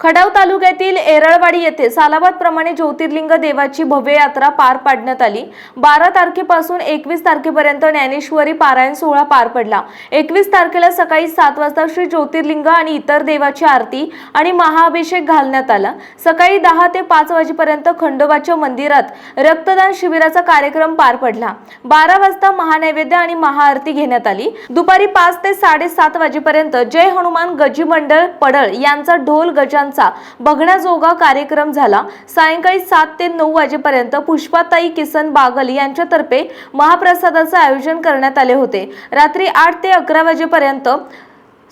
खडाव तालुक्यातील एरळवाडी येथे सालाबाद प्रमाणे ज्योतिर्लिंग देवाची भव्य यात्रा पार पाडण्यात आली. बारा तारखेपासून एकवीस तारखेपर्यंत ज्ञानेश्वरी पारायण सोहळा पार पडला. एकवीस तारखेला सकाळी सात वाजता श्री ज्योतिर्लिंग आणि इतर देवाची आरती आणि महाअभिषेक घालण्यात आला. सकाळी दहा ते पाच वाजेपर्यंत खंडोबाच्या मंदिरात रक्तदान शिबिराचा कार्यक्रम पार पडला. बारा वाजता महानैवेद्य आणि महाआरती घेण्यात आली. दुपारी पाच ते साडेसात वाजेपर्यंत जय हनुमान गजी मंडळ पडळ यांचा ढोल पुष्पांचा बघण्याजोगा कार्यक्रम झाला. सायंकाळी सात ते नऊ वाजेपर्यंत पुष्पाताई किसन बागल यांच्यातर्फे महाप्रसादाचं आयोजन करण्यात आले होते. रात्री आठ ते अकरा वाजेपर्यंत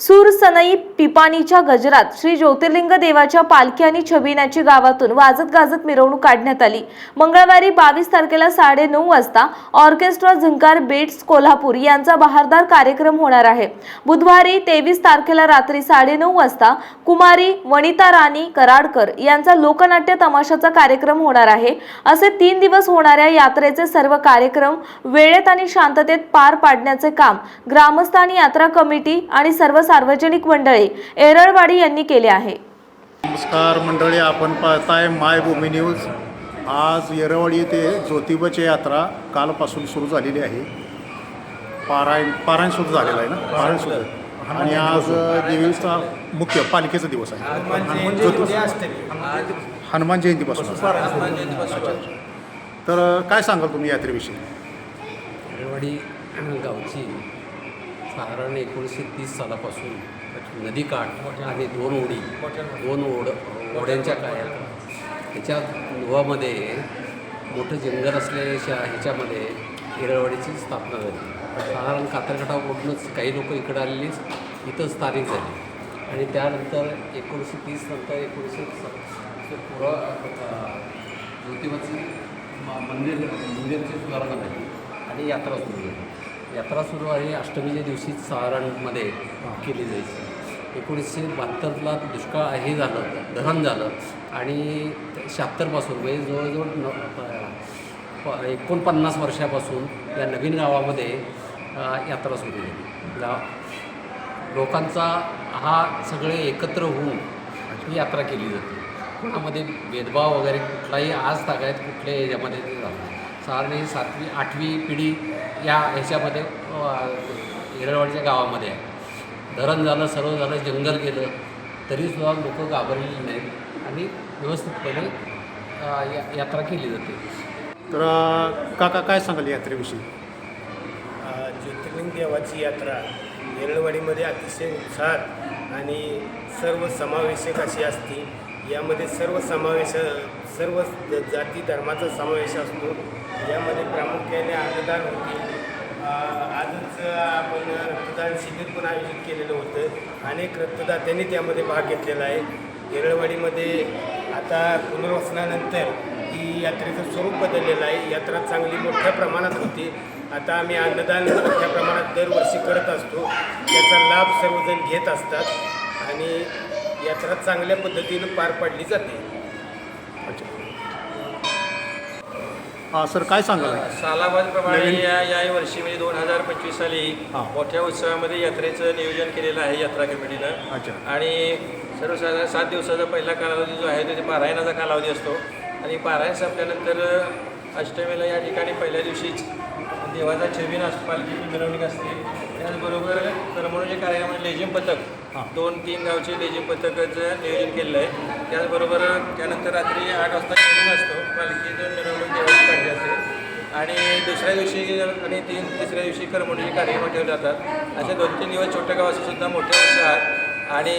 सूरसनई पिपाणीच्या गजरात श्री ज्योतिर्लिंग देवाच्या पालखी आणि छबिनाची गावातून वाजत गाजत मिरवणूक काढण्यात आली. मंगळवारी बावीस तारखेला साडे नऊ वाजता ऑर्केस्ट्रा झंकार बेट्स कोल्हापूर यांचा बहारदार कार्यक्रम होणार आहे. बुधवारी तेवीस तारखेला रात्री साडेनऊ वाजता कुमारी वनिता राणी कराडकर यांचा लोकनाट्य तमाशाचा कार्यक्रम होणार आहे. असे तीन दिवस होणाऱ्या यात्रेचे सर्व कार्यक्रम वेळेत आणि शांततेत पार पाडण्याचे काम ग्रामस्थ आणि यात्रा कमिटी आणि सर्व सार्वजनिक मंडळे एरळवाडी यांनी केले आहे. नमस्कार मंडळी आपण पाहताय मायभूमी न्यूज. आज येरवडी येथे ज्योतिबाची यात्रा कालपासून सुरू झालेली आहे. पारायण पारायण सुरू झालेलं आहे ना? पारायण सुरू झालं. आणि आज देवीचा मुख्य पालिकेचा दिवस आहे. ज्योति- हनुमान जयंतीपासून अच्छा. तर काय सांगाल तुम्ही यात्रेविषयी? रेवाडी गावची साधारण एकोणीसशे तीस सालापासून नदीकाठ आणि दोन ओढी दोन ओढ ओढ्यांच्या काळात. ह्याच्या गोवामध्ये मोठं जंगल असलेल्या ह्याच्यामध्ये हिरळवाडीची स्थापना झाली. साधारण कातरगटाकडूनच काही लोक इकडं आलेली इथं स्थानिक झाली. आणि त्यानंतर एकोणीसशे तीस नंतर एकोणीसशे पुरा ज्योतिबाची मंदिर मंदिरची सुधारणा झाली आणि यात्रा सुरू झाली. यात्रा सुरू आणि अष्टमीच्या दिवशी साधारणमध्ये केली जायची. एकोणीसशे बहात्तरला दुष्काळ हे झालं धरण झालं आणि शहात्तरपासून म्हणजे जवळजवळ न प- एकोणपन्नास वर्षापासून या नवीन गावामध्ये यात्रा सुरू झाली. गाव लोकांचा हा सगळे एकत्र होऊन ही यात्रा केली जाते. कोणामध्ये भेदभाव वगैरे कुठलाही आज तागायत कुठल्याही ह्याच्यामध्ये नाही झाला साधारण ही सातवी आठवी पिढी या ह्याच्यामध्ये हिरळवाडीच्या गावामध्ये आहे. धरण झालं सर्व झालं जंगल गेलं तरीसुद्धा लोक घाबरलेली नाहीत आणि व्यवस्थितपणे या यात्रा केली जाते. तर काका काय सांगाल यात्रेविषयी? ज्योतिर्लिंग देवाची यात्रा येरळवाडीमध्ये अतिशय उत्साहात आणि सर्व समावेशक अशी असते. यामध्ये सर्व समावेश सर्व ज- जाती धर्माचा समावेश असतो. यामध्ये प्रामुख्याने अन्नदान होते. आजच आपण रक्तदान शिबिर पण आयोजित केलेलं होतं. अनेक रक्तदात्यांनी त्यामध्ये भाग घेतलेला आहे. येरळवाडीमध्ये आता पुनर्वसनानंतर ही यात्रेचं स्वरूप बदललेलं आहे. यात्रा चांगली मोठ्या प्रमाणात होती. आता आम्ही अन्नदान मोठ्या प्रमाणात दरवर्षी करत असतो. त्याचा लाभ सर्वजण घेत असतात. आणि यात्रा चांगल्या पद्धतीनं पार पाडली जाते. हां सर काय सांगाल? सालाबादप्रमाणे नवीन- या याही वर्षी म्हणजे दोन हजार पंचवीस साली हां. मोठ्या उत्सवामध्ये यात्रेचं नियोजन केलेलं आहे यात्रा कमिटीनं. अच्छा. आणि सर्वसाधारण सात दिवसाचा पहिला कालावधी जो आहे तो ते पारायणाचा कालावधी असतो. आणि पारायण संपल्यानंतर अष्टमीला या ठिकाणी पहिल्या दिवशीच देवाचा छबिन असतो पालखीची मिरवणूक असते. त्याचबरोबर करमणुकीचे कार्यक्रम लेझिम पथक. दोन तीन गावचे लेझिम पथकाचं नियोजन केलेलं आहे. त्याचबरोबर त्यानंतर रात्री आठ वाजता छबिन असतो. पालखीचं मिरवणूक देवाची काढली असते आणि दुसऱ्या दिवशी आणि तीन तिसऱ्या दिवशी करमणुकीचे कार्यक्रम ठेवले जातात. असे दोन तीन दिवस छोट्या गावाचे सुद्धा मोठ्या उत्साहात आणि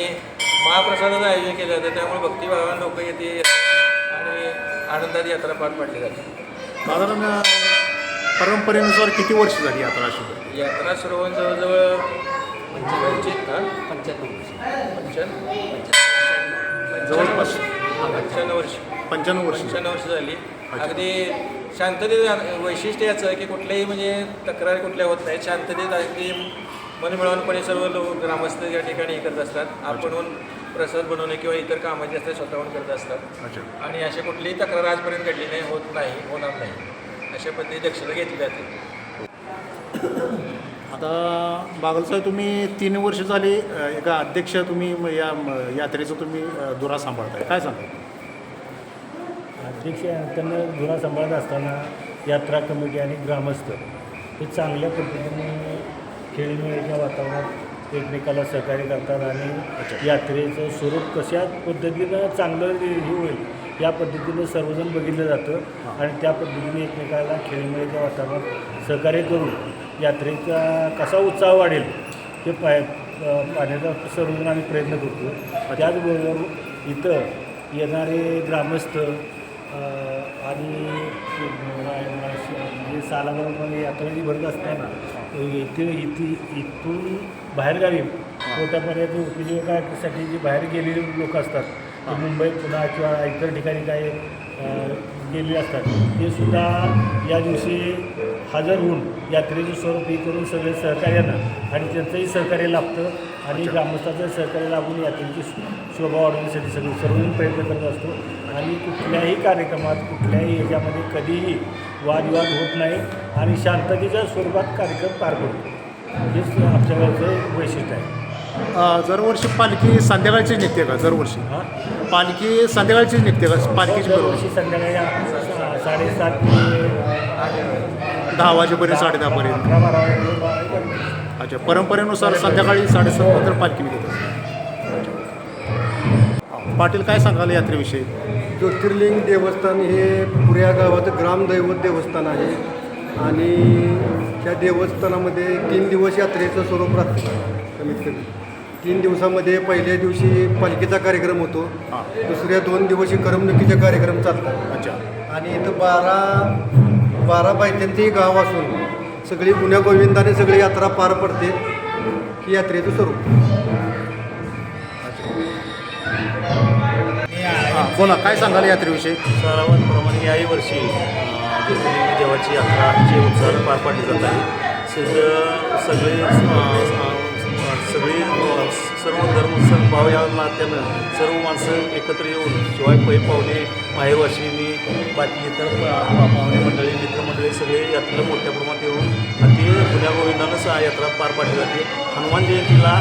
महाप्रसादाचं आयोजन केलं जातं. त्यामुळे भक्तिभावानं लोक येते आणि आनंदात यात्रा पार पाडली जाते. साधारण परंपरेनुसार किती वर्ष झाली यात्रा अशी यात्रा सुरू होऊन जवळजवळ हां पंच्याण्णव वर्ष. पंच्याण्णव जवळपास पंच्याण्णव वर्ष पंच्याण्णव वर्ष पंच्याण्णव वर्ष झाली अगदी शांततेत वैशिष्ट्य याचं की कुठल्याही म्हणजे तक्रार कुठल्या होत नाही शांततेत अगदी मनमिळवणपणे सर्व लोक ग्रामस्थ या ठिकाणी हे करत असतात. आपणहून प्रसाद बनवणे किंवा इतर कामाचे असतात स्वतःहून करत असतात. आणि अशी कुठलीही तक्रार आजपर्यंत घडली नाही होत नाही होणार नाही. अशा पद्धतीने दक्षता घेतली जाते. आता बागलसाहेब तुम्ही तीन वर्ष झाली एका अध्यक्ष तुम्ही या यात्रेचं तुम्ही धुरा सांभाळताय. काय सांगा अध्यक्ष त्यांना धुरा सांभाळत असताना यात्रा कमिटी आणि ग्रामस्थ हे चांगल्या पद्धतीने खेळीमेळीच्या वातावरणात एकमेकाला सहकार्य करतात आणि यात्रेचं स्वरूप कशा पद्धतीनं चांगलं हे होईल या पद्धतीनं सर्वजण बघितलं जातं आणि त्या पद्धतीने एकमेकाला खेळीमेळीच्या वातावरणात सहकार्य करून यात्रेचा कसा उत्साह वाढेल हे पाय पाहण्याचा सर्वजण आम्ही प्रयत्न करतो. त्याचबरोबर इथं येणारे ग्रामस्थ आणि म्हणजे सालामध्ये यात्रेची भरत असताना इथे इथे इथून बाहेरगावी पोटापर्यंत उपजीविकासाठी जे बाहेर गेलेले लोक असतात ते मुंबई पुन्हा किंवा इतर ठिकाणी काही गेलेले असतात ते सुद्धा या दिवशी हजर होऊन यात्रेचं स्वरूप हे करून सगळे सहकार्यानं आणि त्यांचंही सहकार्य लाभतं. आणि ग्रामस्थाचं सहकार्य लाभून यात्रेची शोभा वाढवण्यासाठी सगळे सर्वजण प्रयत्न करत असतो. आणि कुठल्याही कार्यक्रमात कुठल्याही ह्याच्यामध्ये कधीही वादविवाद होत नाही आणि शांततेच्या स्वरूपात कार्यक्रम पार पडतो. हेच आमच्या गावचं वैशिष्ट्य आहे. दरवर्षी पालखी संध्याकाळचीच निघते का? दरवर्षी. हां? पालखी संध्याकाळचीच निघते का? पालखीची दरवर्षी संध्याकाळी साडेसात ते दहा वाजेपर्यंत साडे दहापर्यंत अकरा बारा वाजेपर्यंत अच्छा परंपरेनुसार संध्याकाळी साडेसात नंतर पालखी निघत असते. पाटील काय सांगाल यात्रेविषयी? ज्योतिर्लिंग देवस्थान हे पुऱ्या गावाचं ग्रामदैवत देवस्थान आहे. आणि त्या देवस्थानामध्ये तीन दिवस यात्रेचं स्वरूप राहतं. कमीत कमी तीन दिवसामध्ये पहिल्या दिवशी पालखीचा कार्यक्रम होतो. हां. दुसऱ्या दोन दिवशी करमणुकीचे कार्यक्रम चालतात. अच्छा. आणि इथं बारा बारा बायत्यांचंही गाव असून सगळी पुण्या गोविंदाने सगळी यात्रा पार पडते. ही यात्रेचं स्वरूप. हां बोला काय सांगाल यात्रेविषयी? सरावांप्रमाणे याही वर्षी देवाची यात्रा अतिशय उत्साहाने पार पाडली जात आहे. सगळे सद्भाव या नात्यानं सर्व माणसं एकत्र येऊन शिवाय पै पाहुणे माहेरवाशिनी बाकी इतर पाहुणे मंडळी मित्रमंडळी सगळे यात्रेला मोठ्या प्रमाणात येऊन अति पुण्या गोविंदानंच यात्रा पार पाडली जाते. हनुमान जयंतीला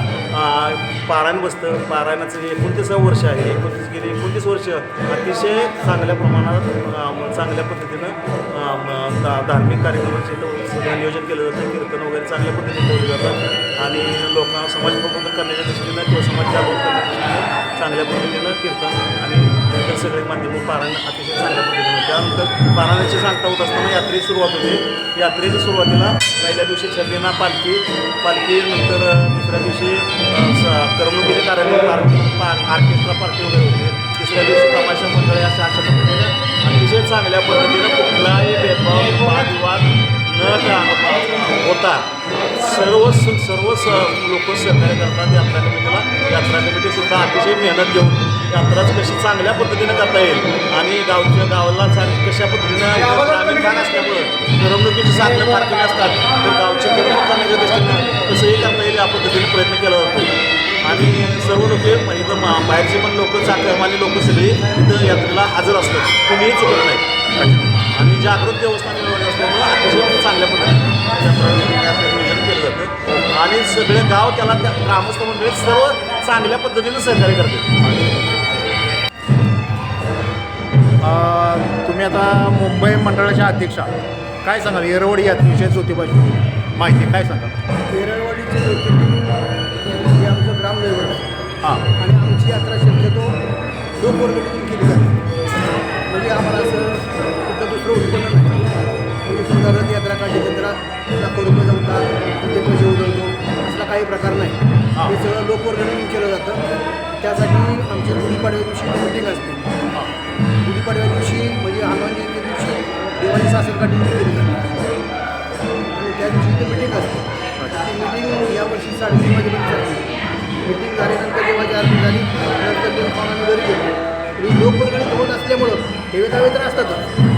पारायण बसतं. पारायणाचं जे एकोणतीसावं वर्ष आहे एकोणतीस गेले एकोणतीस वर्ष अतिशय चांगल्या प्रमाणात चांगल्या पद्धतीनं धा- धार्मिक कार्यक्रमाचे सगळं नियोजन केलं जातं कीर्तन वगैरे चांगल्या पद्धतीने ठेवले जातात आणि लोकांना समाज प्रबोधन करण्याच्या दृष्टीनं किंवा समाज जागृत करण्याच्या दृष्टीनं चांगल्या पद्धतीनं कीर्तन आणि इतर सगळे माध्यम पारायण अतिशय चांगल्या पद्धतीनं त्यानंतर पारायणाची सांगता होत असताना यात्रेची सुरुवात होते. यात्रेच्या सुरुवातीला पहिल्या दिवशी छबिना पालखी पालखी नंतर दुसऱ्या दिवशी स- करमणुकीचे कार्यक्रम पार्टी पार ऑर्केस्ट्रा पार्टी वगैरे होते. तिसऱ्या दिवशी तमाशा मंडळी अशा अशा पद्धतीनं अतिशय चांगल्या पद्धतीनं कुठलाही भेदभाव वादविवाद न होता. सर्व स- सर्व स लोक सहकार्य करतात यात्रा कमिटीला. यात्रा कमिटीसुद्धा अतिशय मेहनत घेऊन यात्राच कशी चांगल्या पद्धतीनं करता येईल आणि गावच्या गावाला चांग कशा पद्धतीनं ग्रामीण भाग असल्यामुळं करमणुकीची साधनं फार कमी असतात. तर गावची करमणुकांच्या करण्याच्या दृष्टीनं कसंही करता येईल या पद्धतीने प्रयत्न केला जातो आणि सर्व लोक इथं बाहेरचे पण लोक चाकरमाने लोक सगळे इथं यात्रेला हजर असतात. कुणीही चुकत नाही. आणि जागृत देवस्थान निवडलं असल्यामुळं अतिशय चांगल्या पद्धतीने नियोजन केलं जातं आणि सगळे गाव त्याला त्या ग्रामस्थ मंडळी सर्व चांगल्या पद्धतीनं सहकार्य करतात अ, तुम्ही आता मुंबई मंडळाच्या अध्यक्षा. काय सांगाल? येरवडी यात्रेविषयी ज्योतिबाची माहिती काय सांगाल? हे आमचं ग्रामदैवत आहे. हां. आणि आमची यात्रा शक्यतो लोकवर्गणीतून केली जाते. म्हणजे आम्हाला असं कुठं दुसरं उत्पन्न नाही. म्हणजे समजा रथ यात्रा काढली तर त्याला लाखो रुपये जमतात तिथे पैसे उधळतो असला काही प्रकार नाही. हां. हे सगळं लोकवर्गणीतून केलं जातं. त्यासाठी आमची गुढीपाडव्या दिवशी मिटिंग असते. गुढीपाडव्या दिवशी म्हणजे हनुमान जयंती दिवशी दिवाळी सासर काढली केली जाते. आणि त्या दिवशी इथे मिटिंग असते. ती मिटिंग यावर्षी साडेतीन वाजेपर्यंत चालली मिटिंग झाल्यानंतर जेव्हा आरती झाली नंतर ते पाहुणे घरी गेलो. लोकवर्गणीत होत असल्यामुळं ठेवे दावे तर असतातच.